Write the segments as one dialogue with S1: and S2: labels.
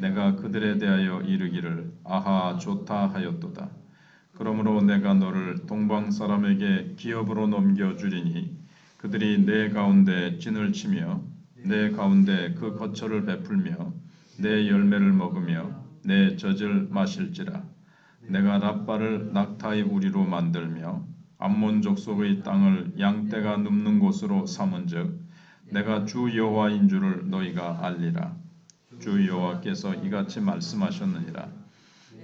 S1: 내가 그들에 대하여 이르기를 아하 좋다 하였도다. 그러므로 내가 너를 동방 사람에게 기업으로 넘겨 주리니 그들이 내 가운데 진을 치며 내 가운데 그 거처를 베풀며 내 열매를 먹으며 내 젖을 마실지라 내가 랍바를 낙타의 우리로 만들며 암몬 족속의 땅을 양떼가 눕는 곳으로 삼은즉 내가 주 여호와인 줄을 너희가 알리라 주 여호와께서 이같이 말씀하셨느니라.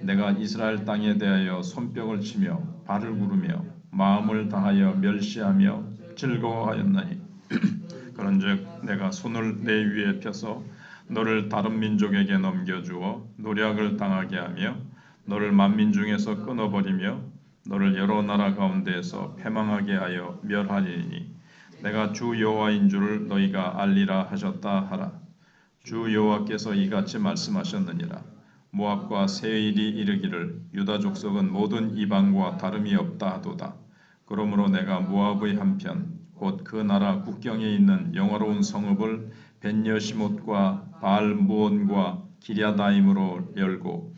S1: 내가 이스라엘 땅에 대하여 손뼉을 치며 발을 구르며 마음을 다하여 멸시하며 즐거워하였나니. 그런즉 내가 손을 내 위에 펴서 너를 다른 민족에게 넘겨주어 노략을 당하게 하며 너를 만민 중에서 끊어버리며 너를 여러 나라 가운데에서 패망하게 하여 멸하리니 내가 주 여호와인 줄을 너희가 알리라 하셨다 하라 주 여호와께서 이같이 말씀하셨느니라. 모압과 세일이 이르기를 유다 족속은 모든 이방과 다름이 없다 하도다. 그러므로 내가 모압의 한편 곧 그 나라 국경에 있는 영화로운 성읍을 벤여시못과 바알무온과 기랴다임으로 열고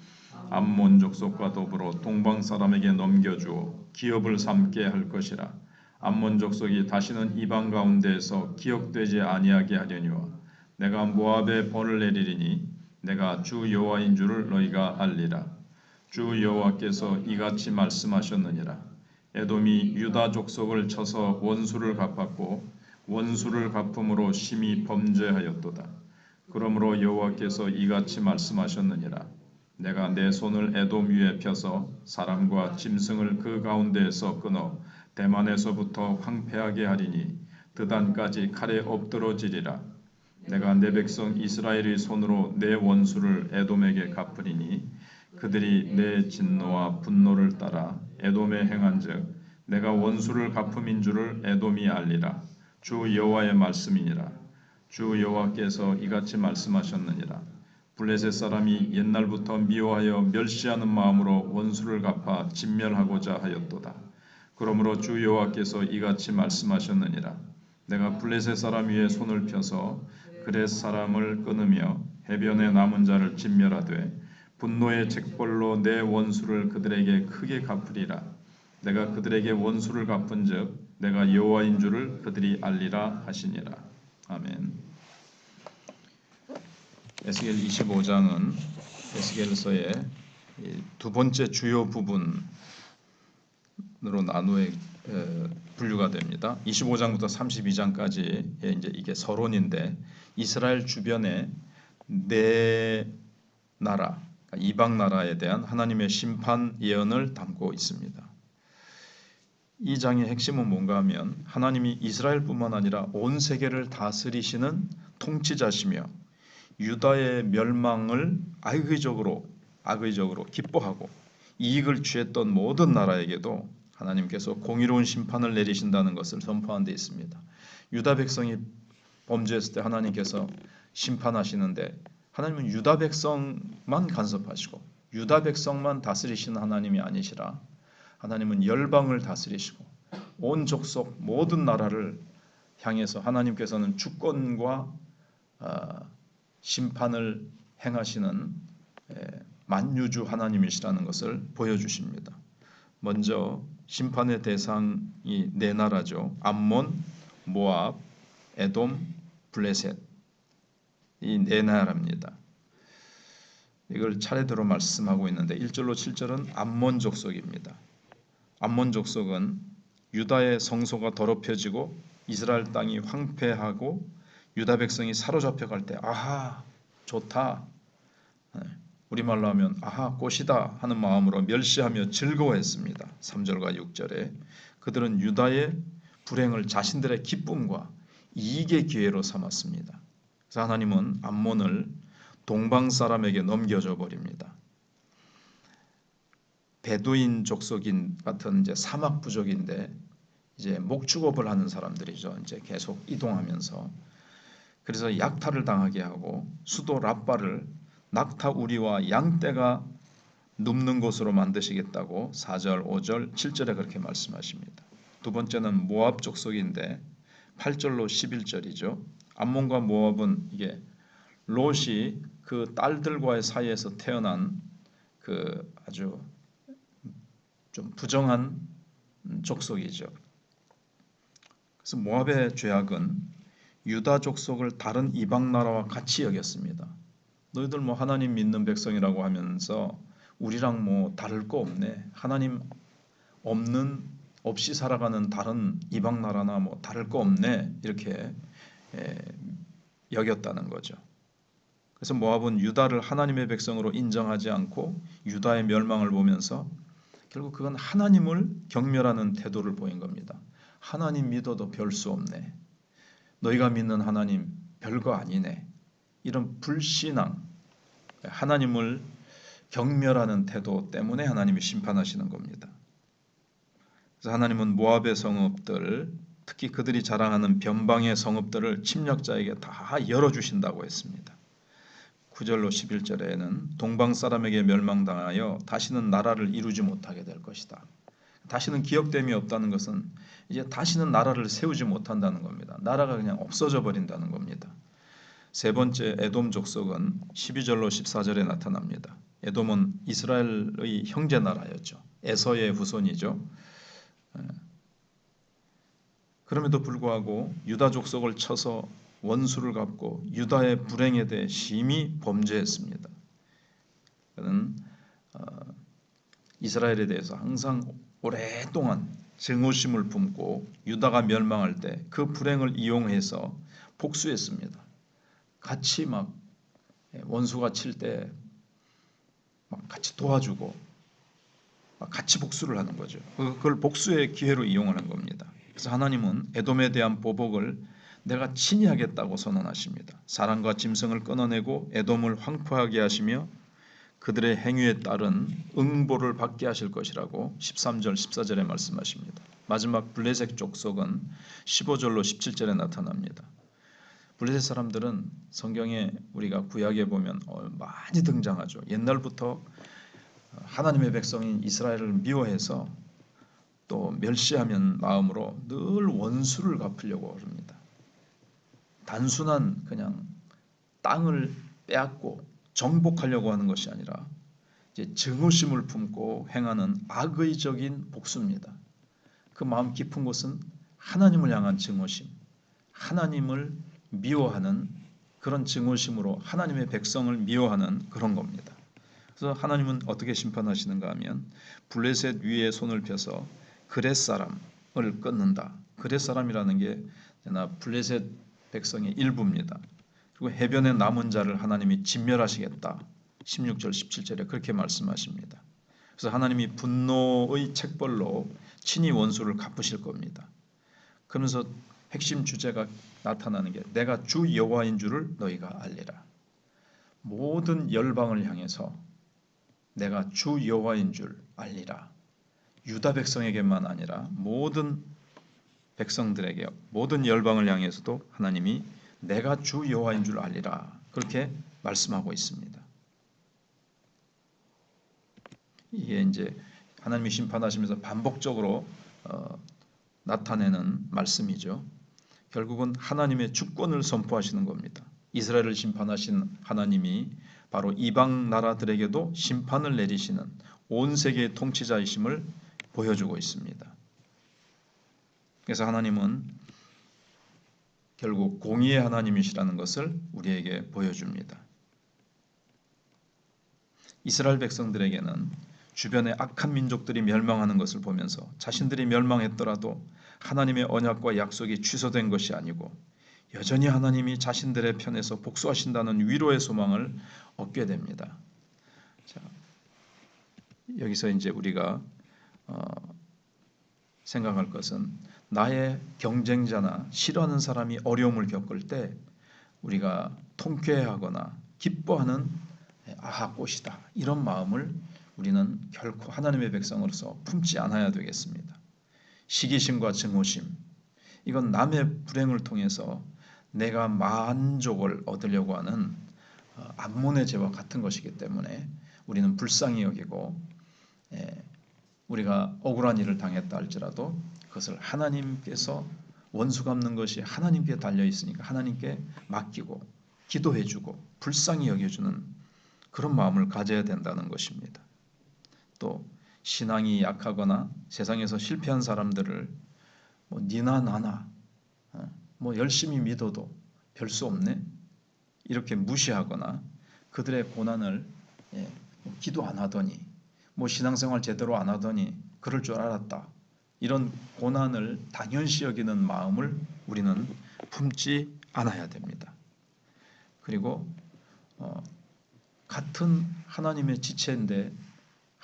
S1: 암몬 족속과 더불어 동방 사람에게 넘겨주어 기업을 삼게 할 것이라. 암몬 족속이 다시는 이방 가운데에서 기억되지 아니하게 하려니와 내가 모압에 벌을 내리리니 내가 주 여호와인 줄을 너희가 알리라. 주 여호와께서 이같이 말씀하셨느니라. 에돔이 유다 족속을 쳐서 원수를 갚았고 원수를 갚음으로 심히 범죄하였도다. 그러므로 여호와께서 이같이 말씀하셨느니라. 내가 내 손을 에돔 위에 펴서 사람과 짐승을 그 가운데에서 끊어 대만에서부터 황폐하게 하리니 드단까지 칼에 엎드러지리라 내가 내 백성 이스라엘의 손으로 내 원수를 에돔에게 갚으리니 그들이 내 진노와 분노를 따라 에돔에 행한즉 내가 원수를 갚음인 줄을 에돔이 알리라. 주 여호와의 말씀이니라. 주 여호와께서 이같이 말씀하셨느니라. 블레셋 사람이 옛날부터 미워하여 멸시하는 마음으로 원수를 갚아 진멸하고자 하였도다. 그러므로 주 여호와께서 이같이 말씀하셨느니라. 내가 블레셋 사람 위에 손을 펴서 그렛 사람을 끊으며 해변에 남은 자를 진멸하되 분노의 책벌로 내 원수를 그들에게 크게 갚으리라 내가 그들에게 원수를 갚은즉 내가 여호와인 줄을 그들이 알리라 하시니라 아멘. 에스겔 25장은 에스겔서의 두 번째 주요 부분으로 나누어 분류가 됩니다. 25장부터 32장까지 이제 이게 서론인데 이스라엘 주변에 네 나라 그러니까 이방 나라에 대한 하나님의 심판 예언을 담고 있습니다. 이 장의 핵심은 뭔가 하면 하나님이 이스라엘뿐만 아니라 온 세계를 다스리시는 통치자시며 유다의 멸망을 악의적으로 악의적으로 기뻐하고 이익을 취했던 모든 나라에게도 하나님께서 공의로운 심판을 내리신다는 것을 선포한 데 있습니다. 유다 백성이 범죄했을 때 하나님께서 심판하시는데 하나님은 유다 백성만 간섭하시고 유다 백성만 다스리시는 하나님이 아니시라 하나님은 열방을 다스리시고 온 족속 모든 나라를 향해서 하나님께서는 주권과 어, 심판을 행하시는 만유주 하나님이시라는 것을 보여주십니다. 먼저 심판의 대상이 네 나라죠. 암몬, 모압, 에돔, 블레셋 이 네 나라입니다. 이걸 차례대로 말씀하고 있는데 1절로 7절은 암몬 족속입니다. 암몬 족속은 유다의 성소가 더럽혀지고 이스라엘 땅이 황폐하고 유다 백성이 사로잡혀 갈 때 아하 좋다 네, 우리말로 하면 아하 꽃이다 하는 마음으로 멸시하며 즐거워했습니다. 3절과 6절에 그들은 유다의 불행을 자신들의 기쁨과 이익의 기회로 삼았습니다. 그래서 하나님은 암몬을 동방 사람에게 넘겨줘 버립니다.
S2: 베두인 족속인 같은 이제 사막 부족인데 이제 목축업을 하는 사람들이죠. 이제 계속 이동하면서 그래서 약탈을 당하게 하고 수도 라빠를 낙타 우리와 양떼가 눕는 곳으로 만드시겠다고 4절, 5절, 7절에 그렇게 말씀하십니다. 두 번째는 모압 족속인데 8절로 11절이죠. 암몬과 모압은 이게 롯이 그 딸들과의 사이에서 태어난 그 아주 좀 부정한 족속이죠. 그래서 모압의 죄악은 유다 족속을 다른 이방 나라와 같이 여겼습니다. 너희들 뭐 하나님 믿는 백성이라고 하면서 우리랑 뭐 다를 거 없네. 하나님 없는 없이 살아가는 다른 이방 나라나 뭐 다를 거 없네. 이렇게 에, 여겼다는 거죠. 그래서 모압은 유다를 하나님의 백성으로 인정하지 않고 유다의 멸망을 보면서 결국 그건 하나님을 경멸하는 태도를 보인 겁니다. 하나님 믿어도 별 수 없네. 너희가 믿는 하나님 별거 아니네. 이런 불신앙, 하나님을 경멸하는 태도 때문에 하나님이 심판하시는 겁니다. 그래서 하나님은 모압의 성읍들, 특히 그들이 자랑하는 변방의 성읍들을 침략자에게 다 열어주신다고 했습니다. 9절로 11절에는 동방 사람에게 멸망당하여 다시는 나라를 이루지 못하게 될 것이다. 다시는 기억됨이 없다는 것은 이제 다시는 나라를 세우지 못한다는 겁니다. 나라가 그냥 없어져 버린다는 겁니다. 세 번째 에돔 족속은 12절로 14절에 나타납니다. 에돔은 이스라엘의 형제 나라였죠. 에서의 후손이죠. 그럼에도 불구하고 유다 족속을 쳐서 원수를 갚고 유다의 불행에 대해 심히 범죄했습니다. 그는 어, 이스라엘에 대해서 항상 오랫동안 증오심을 품고 유다가 멸망할 때 그 불행을 이용해서 복수했습니다. 같이 막 원수가 칠 때 막 같이 도와주고 막 같이 복수를 하는 거죠. 그걸 복수의 기회로 이용하는 겁니다. 그래서 하나님은 에돔에 대한 보복을 내가 친히 하겠다고 선언하십니다. 사람과 짐승을 끊어내고 에돔을 황폐하게 하시며 그들의 행위에 따른 응보를 받게 하실 것이라고 13절 14절에 말씀하십니다. 마지막 블레셋 족속은 15절로 17절에 나타납니다. 블레셋 사람들은 성경에 우리가 구약에 보면 어, 많이 등장하죠. 옛날부터 하나님의 백성인 이스라엘을 미워해서 또 멸시하면 마음으로 늘 원수를 갚으려고 합니다. 단순한 그냥 땅을 빼앗고 정복하려고 하는 것이 아니라 이제 증오심을 품고 행하는 악의적인 복수입니다. 그 마음 깊은 곳은 하나님을 향한 증오심, 하나님을 미워하는 그런 증오심으로 하나님의 백성을 미워하는 그런 겁니다. 그래서 하나님은 어떻게 심판하시는가 하면 블레셋 위에 손을 펴서 그렛 사람을 끊는다. 그렛 사람이라는 게 블레셋 백성의 일부입니다. 그리고 해변의 남은 자를 하나님이 진멸하시겠다. 16절 17절에 그렇게 말씀하십니다. 그래서 하나님이 분노의 책벌로 친히 원수를 갚으실 겁니다. 그러면서 핵심 주제가 나타나는 게 내가 주 여호와인 줄을 너희가 알리라. 모든 열방을 향해서 내가 주 여호와인 줄 알리라. 유다 백성에게만 아니라 모든 백성들에게 모든 열방을 향해서도 하나님이 내가 주 여호와인 줄 알리라 그렇게 말씀하고 있습니다. 이게 이제 하나님이 심판하시면서 반복적으로 어, 나타내는 말씀이죠. 결국은 하나님의 주권을 선포하시는 겁니다. 이스라엘을 심판하신 하나님이 바로 이방 나라들에게도 심판을 내리시는 온 세계의 통치자이심을 보여주고 있습니다. 그래서 하나님은 결국 공의의 하나님이시라는 것을 우리에게 보여줍니다. 이스라엘 백성들에게는 주변의 악한 민족들이 멸망하는 것을 보면서 자신들이 멸망했더라도 하나님의 언약과 약속이 취소된 것이 아니고 여전히 하나님이 자신들의 편에서 복수하신다는 위로의 소망을 얻게 됩니다. 자, 여기서 이제 우리가 어, 생각할 것은 나의 경쟁자나 싫어하는 사람이 어려움을 겪을 때 우리가 통쾌해하거나 기뻐하는 아 꽃이다 이런 마음을 우리는 결코 하나님의 백성으로서 품지 않아야 되겠습니다. 시기심과 증오심 이건 남의 불행을 통해서 내가 만족을 얻으려고 하는 어, 암몬의 죄와 같은 것이기 때문에 우리는 불쌍히 여기고 예, 우리가 억울한 일을 당했다 할지라도 그것을 하나님께서 원수 갚는 것이 하나님께 달려 있으니까 하나님께 맡기고 기도해주고 불쌍히 여겨주는 그런 마음을 가져야 된다는 것입니다. 또 신앙이 약하거나 세상에서 실패한 사람들을 뭐 니나 나나 어, 뭐 열심히 믿어도 별 수 없네 이렇게 무시하거나 그들의 고난을 예, 뭐 기도 안 하더니 뭐 신앙생활 제대로 안 하더니 그럴 줄 알았다 이런 고난을 당연시 여기는 마음을 우리는 품지 않아야 됩니다. 그리고 어, 같은 하나님의 지체인데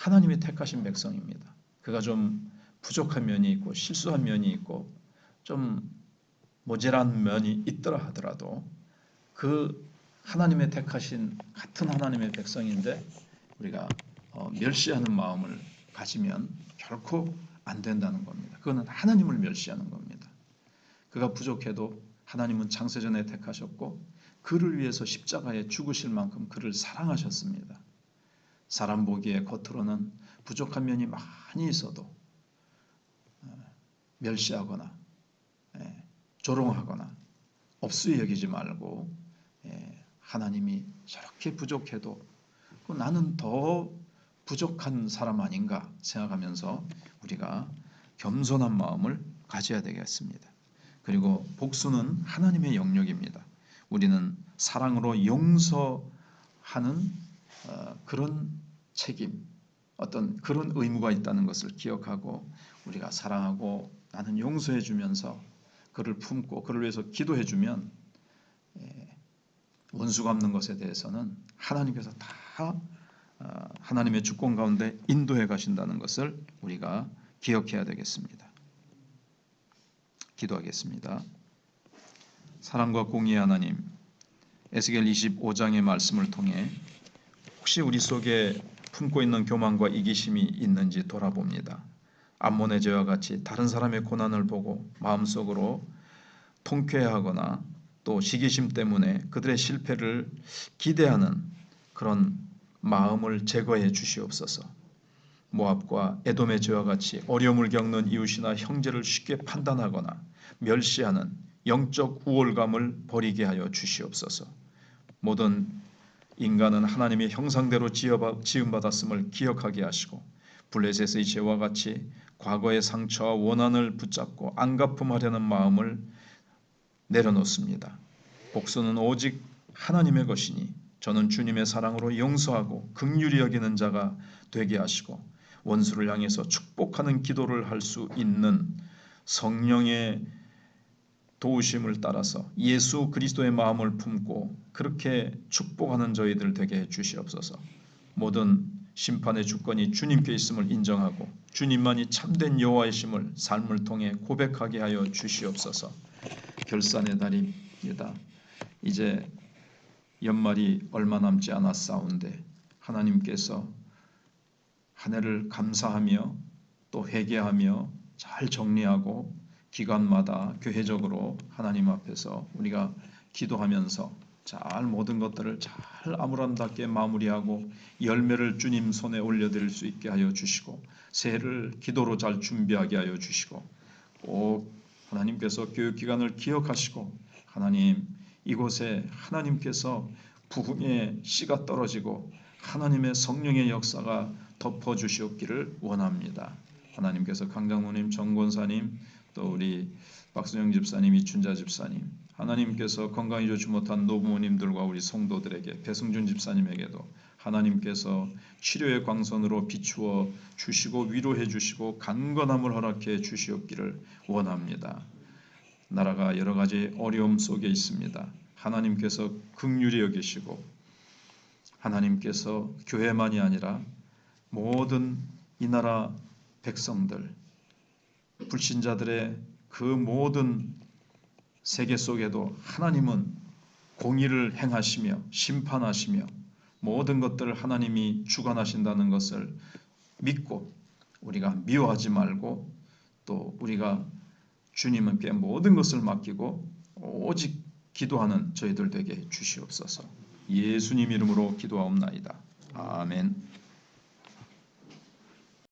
S2: 하나님이 택하신 백성입니다. 그가 좀 부족한 면이 있고 실수한 면이 있고 좀 모자란 면이 있더라 하더라도 그 하나님의 택하신 같은 하나님의 백성인데 우리가 어, 멸시하는 마음을 가지면 결코 안 된다는 겁니다. 그거는 하나님을 멸시하는 겁니다. 그가 부족해도 하나님은 창세전에 택하셨고 그를 위해서 십자가에 죽으실 만큼 그를 사랑하셨습니다. 사람 보기에 겉으로는 부족한 면이 많이 있어도 어, 멸시하거나 예, 조롱하거나 없이 여기지 말고 예, 하나님이 저렇게 부족해도 그 나는 더 부족한 사람 아닌가 생각하면서 우리가 겸손한 마음을 가져야 되겠습니다. 그리고 복수는 하나님의 영역입니다. 우리는 사랑으로 용서하는 어, 그런 책임, 어떤 그런 의무가 있다는 것을 기억하고 우리가 사랑하고 나는 용서해 주면서 그를 품고 그를 위해서 기도해 주면 예, 원수 갚는 것에 대해서는 하나님께서 다 어, 하나님의 주권 가운데 인도해 가신다는 것을 우리가 기억해야 되겠습니다. 기도하겠습니다. 사랑과 공의의 하나님, 에스겔 25장의 말씀을 통해 혹시 우리 속에 품고 있는 교만과 이기심이 있는지 돌아봅니다. 암몬의 죄와 같이 다른 사람의 고난을 보고 마음속으로 통쾌해하거나 또 시기심 때문에 그들의 실패를 기대하는 그런 마음을 제거해 주시옵소서. 모압과 에돔의 죄와 같이 어려움을 겪는 이웃이나 형제를 쉽게 판단하거나 멸시하는 영적 우월감을 버리게 하여 주시옵소서. 모든 인간은 하나님의 형상대로 지음받았음을 기억하게 하시고 블레셋의 죄와 같이 과거의 상처와 원한을 붙잡고 안갚음하려는 마음을 내려놓습니다. 복수는 오직 하나님의 것이니 저는 주님의 사랑으로 용서하고 극률이 여기는 자가 되게 하시고 원수를 향해서 축복하는 기도를 할 수 있는 성령의 도우심을 따라서 예수 그리스도의 마음을 품고 그렇게 축복하는 저희들 되게 해 주시옵소서. 모든 심판의 주권이 주님께 있음을 인정하고 주님만이 참된 여호와이심을 삶을 통해 고백하게 하여 주시옵소서. 결산의 달입니다. 이제 연말이 얼마 남지 않았사온데 하나님께서 한 해를 감사하며 또 회개하며 잘 정리하고 기간마다 교회적으로 하나님 앞에서 우리가 기도하면서 잘 모든 것들을 잘 아무람답게 마무리하고 열매를 주님 손에 올려드릴 수 있게 하여 주시고 새해를 기도로 잘 준비하게 하여 주시고 꼭 하나님께서 교육 기간을 기억하시고 하나님 이곳에 하나님께서 부흥의 씨가 떨어지고 하나님의 성령의 역사가 덮어 주시옵기를 원합니다. 하나님께서 강장모님, 정권사님, 또 우리 박수영 집사님, 이춘자 집사님, 하나님께서 건강히 좋지 못한 노부모님들과 우리 성도들에게 배승준 집사님에게도 하나님께서 치료의 광선으로 비추어 주시고 위로해 주시고 강건함을 허락해 주시옵기를 원합니다. 나라가 여러 가지 어려움 속에 있습니다. 하나님께서 극률히 여기시고 하나님께서 교회만이 아니라 모든 이 나라 백성들 불신자들의 그 모든 세계 속에도 하나님은 공의를 행하시며 심판하시며 모든 것들을 하나님이 주관하신다는 것을 믿고 우리가 미워하지 말고 또 우리가 주님께 모든 것을 맡기고 오직 기도하는 저희들 되게 주시옵소서. 예수님 이름으로 기도하옵나이다. 아멘.